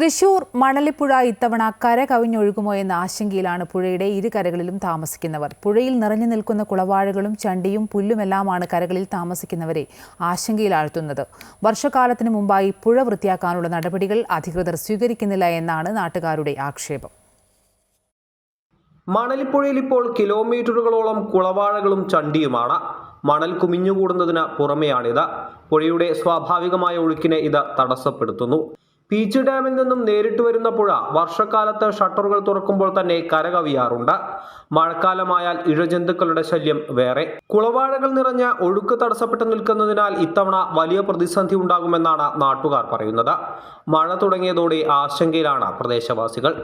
തൃശൂർ മണലിപ്പുഴ ഇത്തവണ കര കവിഞ്ഞൊഴുകുമോ എന്ന ആശങ്കയിലാണ് പുഴയുടെ ഇരുകരകളിലും താമസിക്കുന്നവർ. പുഴയിൽ നിറഞ്ഞു നിൽക്കുന്ന കുളവാഴകളും ചണ്ടിയും പുല്ലുമെല്ലാമാണ് കരകളിൽ താമസിക്കുന്നവരെ ആശങ്കയിലാഴ്ത്തുന്നത്. വർഷകാലത്തിന് മുമ്പായി പുഴ വൃത്തിയാക്കാനുള്ള നടപടികൾ അധികൃതർ സ്വീകരിക്കുന്നില്ല എന്നാണ് നാട്ടുകാരുടെ ആക്ഷേപം. മണലിപ്പുഴയിൽ ഇപ്പോൾ കിലോമീറ്ററുകളോളം കുളവാഴകളും ചണ്ടിയുമാണ്. മണൽ കുമിഞ്ഞുകൂടുന്നതിന് പുറമെയാണിത്. പുഴയുടെ സ്വാഭാവികമായ ഒഴുക്കിനെ ഇത് തടസ്സപ്പെടുത്തുന്നു. പീച്ച് ഡാമിൽ നിന്നും നേരിട്ട് വരുന്ന പുഴ വർഷക്കാലത്ത് ഷട്ടറുകൾ തുറക്കുമ്പോൾ തന്നെ കരകവിയാറുണ്ട്. മഴക്കാലമായാൽ ഇഴജന്തുക്കളുടെ ശല്യം വേറെ. കുളവാഴകൾ നിറഞ്ഞ ഒഴുക്ക് തടസ്സപ്പെട്ട് നിൽക്കുന്നതിനാൽ ഇത്തവണ വലിയ പ്രതിസന്ധി ഉണ്ടാകുമെന്നാണ് നാട്ടുകാർ പറയുന്നത്. മഴ തുടങ്ങിയതോടെ ആശങ്കയിലാണ് പ്രദേശവാസികൾ.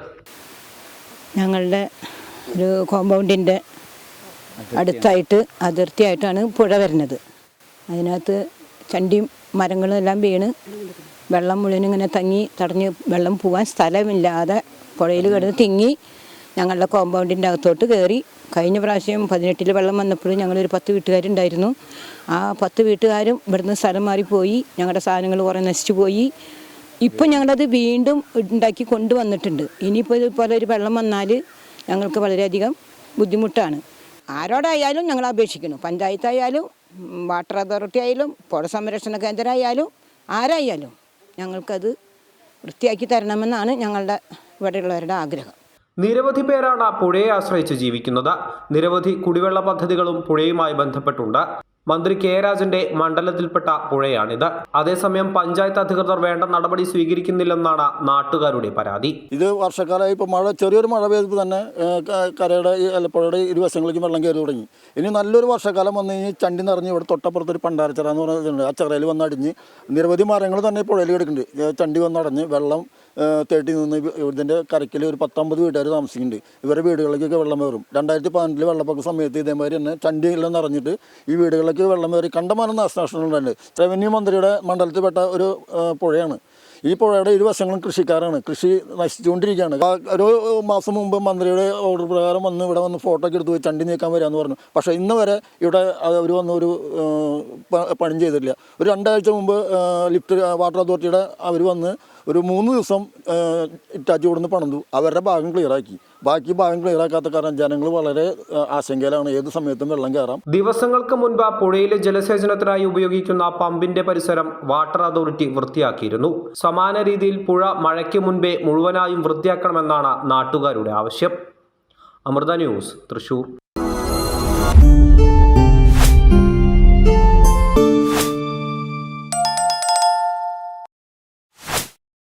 ഞങ്ങളുടെ ഒരു കോമ്പൗണ്ടിന്റെ അടുത്തായിട്ട് അതിർത്തിയായിട്ടാണ് പുഴ വരുന്നത്. അതിനകത്ത് ചണ്ടിയും മരങ്ങളും എല്ലാം വീണ് വെള്ളം മുഴുവൻ ഇങ്ങനെ തങ്ങി തടഞ്ഞ് വെള്ളം പോകാൻ സ്ഥലമില്ലാതെ പുഴയിൽ കിടന്ന് തിങ്ങി ഞങ്ങളുടെ കോമ്പൗണ്ടിന്റെ അകത്തോട്ട് കയറി. കഴിഞ്ഞ പ്രാവശ്യം പതിനെട്ടിൽ വെള്ളം വന്നപ്പോഴും ഞങ്ങളൊരു പത്ത് വീട്ടുകാരുണ്ടായിരുന്നു. ആ പത്ത് വീട്ടുകാരും ഇവിടുന്ന് സ്ഥലം മാറിപ്പോയി. ഞങ്ങളുടെ സാധനങ്ങൾ കുറേ നശിച്ചു പോയി. ഇപ്പം ഞങ്ങളത് വീണ്ടും ഉണ്ടാക്കി കൊണ്ടുവന്നിട്ടുണ്ട്. ഇനിയിപ്പോൾ ഇതുപോലെ ഒരു വെള്ളം വന്നാൽ ഞങ്ങൾക്ക് വളരെയധികം ബുദ്ധിമുട്ടാണ്. ആരോടായാലും ഞങ്ങൾ അപേക്ഷിക്കുന്നു. പഞ്ചായത്തായാലും വാട്ടർ അതോറിറ്റി ആയാലും പുഴ സംരക്ഷണ കേന്ദ്രമായാലും ആരായാലും. ഞങ്ങൾക്കത് വൃത്തിയാക്കി തരണമെന്നാണ് ഞങ്ങളുടെ ഇവിടെയുള്ളവരുടെ ആഗ്രഹം. നിരവധി പേരാണ് പുഴയെ ആശ്രയിച്ച് ജീവിക്കുന്നത്. നിരവധി കുടിവെള്ള പദ്ധതികളും പുഴയുമായി ബന്ധപ്പെട്ടുണ്ട്. മന്ത്രി കെ രാജന്റെ മണ്ഡലത്തിൽപ്പെട്ട പുഴയാണിത്. അതേസമയം പഞ്ചായത്ത് അധികൃതർ വേണ്ട നടപടി സ്വീകരിക്കുന്നില്ലെന്നാണ് നാട്ടുകാരുടെ പരാതി. ഇത് വർഷക്കാലമായി ഇപ്പോൾ മഴ ചെറിയൊരു മഴ പെയ്തപ്പോൾ തന്നെ കരയുടെ പുഴയുടെ ഇരുവശങ്ങളിലേക്ക് വെള്ളം കയറി തുടങ്ങി. ഇനി നല്ലൊരു വർഷക്കാലം വന്നു കഴിഞ്ഞാൽ ചണ്ടി നിറഞ്ഞ് ഇവിടെ തൊട്ടപ്പുറത്ത് ഒരു പണ്ടാരച്ചറ എന്ന് പറഞ്ഞിട്ടുണ്ട്. ആ ചിറയിൽ വന്നടിഞ്ഞ് നിരവധി മരങ്ങൾ തന്നെ പുഴയിൽ കിടക്കുന്നുണ്ട്. ചണ്ടി വന്നടഞ്ഞ് വെള്ളം തേട്ടി നിന്ന് ഇതിന്റെ കരയ്ക്കിൽ ഒരു പത്തൊമ്പത് വീട്ടുകാർ താമസിക്കുന്നുണ്ട്. ഇവരുടെ വീടുകളിലേക്കൊക്കെ വെള്ളം കയറും. രണ്ടായിരത്തി പതിനെട്ടിൽ വെള്ളപ്പൊക്ക സമയത്ത് ഇതേമാതിരി തന്നെ ചണ്ടി എല്ലാം നിറഞ്ഞിട്ട് ഈ വീടുകളിലേക്ക് വെള്ളം കയറി കണ്ടമാനം നാശനഷ്ടങ്ങളുണ്ടായിട്ടുണ്ട്. റവന്യൂ മന്ത്രിയുടെ മണ്ഡലത്തിൽപ്പെട്ട ഒരു പുഴയാണ്. ഈ പുഴയുടെ ഇരുവശങ്ങളും കൃഷിക്കാരാണ്. കൃഷി നശിച്ചുകൊണ്ടിരിക്കുകയാണ്. ഒരു മാസം മുമ്പ് മന്ത്രിയുടെ ഓർഡർ പ്രകാരം വന്ന് ഇവിടെ വന്ന് ഫോട്ടോ ഒക്കെ എടുത്ത് പോയി ചണ്ടി നീക്കാൻ വരാമെന്ന് പറഞ്ഞു. പക്ഷേ ഇന്ന് വരെ ഇവിടെ അവർ വന്ന് ഒരു ചെയ്തിട്ടില്ല. ഒരു രണ്ടാഴ്ച മുമ്പ് ലിഫ്റ്റ് വാട്ടർ അതോറിറ്റിയുടെ അവർ വന്ന് ഒരു മൂന്ന് ദിവസം ഇറ്റാച്ചി കൊടുന്ന് പണിതു. അവരുടെ ഭാഗം ക്ലിയറാക്കി ബാക്കി ഭാഗം ക്ലിയറാക്കാത്ത കാരണം ജനങ്ങൾ വളരെ ആശങ്കയിലാണ്. ഏത് സമയത്തും വെള്ളം കയറാം. ദിവസങ്ങൾക്ക് മുൻപ് പുഴയിലെ ജലസേചനത്തിനായി ഉപയോഗിക്കുന്ന പമ്പിന്റെ പരിസരം വാട്ടർ അതോറിറ്റി വൃത്തിയാക്കിയിരുന്നു. സമാന രീതിയിൽ പുഴ മഴയ്ക്ക് മുൻപേ മുഴുവനായും വൃത്തിയാക്കണമെന്നാണ് നാട്ടുകാരുടെ ആവശ്യം. അമൃത ന്യൂസ് തൃശൂർ.